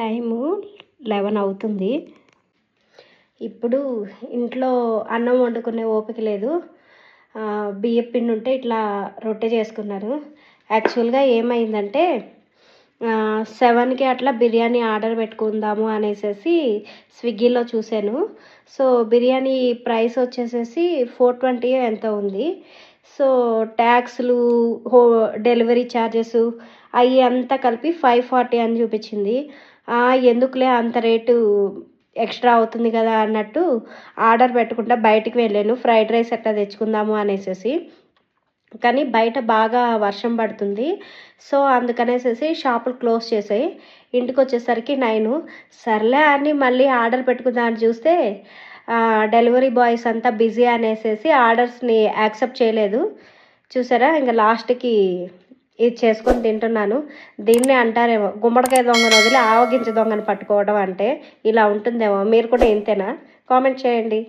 Time eleven అవుతుంది. ఇప్పుడు ఇంట్లో అన్నం వండుకునే ఓపిక లేదు. బియ్యం పిండి ఉంటే ఇట్లా రొట్టె చేసుకున్నారు. యాక్చువల్గా ఏమైందంటే సెవెన్కి అట్లా బిర్యానీ ఆర్డర్ పెట్టుకుందాము అనేసి స్విగ్గీలో చూశాను. సో బిర్యానీ ప్రైస్ వచ్చేసేసి ఫోర్ ట్వంటీ ఎంత ఉంది. సో ట్యాక్స్లు హో డెలివరీ ఛార్జెస్ అవి అంతా కలిపి ఫైవ్ ఫార్టీ అని చూపించింది. ఎందుకులే అంత రేటు ఎక్స్ట్రా అవుతుంది కదా అన్నట్టు ఆర్డర్ పెట్టుకుంటా బయటికి వెళ్ళాను. ఫ్రైడ్ రైస్ ఎట్లా తెచ్చుకుందాము అనేసి కానీ బయట బాగా వర్షం పడుతుంది. సో అందుకనేసేసి షాపులు క్లోజ్ చేసాయి. ఇంటికి వచ్చేసరికి నైను సర్లే అని మళ్ళీ ఆర్డర్ పెట్టుకుందామని చూస్తే డెలివరీ బాయ్స్ అంతా బిజీ అనేసేసి ఆర్డర్స్ని యాక్సెప్ట్ చేయలేదు. చూసారా? ఇంకా లాస్ట్కి ఇది చేసుకొని తింటున్నాను. దీన్నే అంటారేమో గుమ్మడికాయ దొంగను వదిలి ఆవగించ దొంగను పట్టుకోవడం అంటే ఇలా ఉంటుందేమో మీరు కూడా ఇంతేనా? కామెంట్ చేయండి.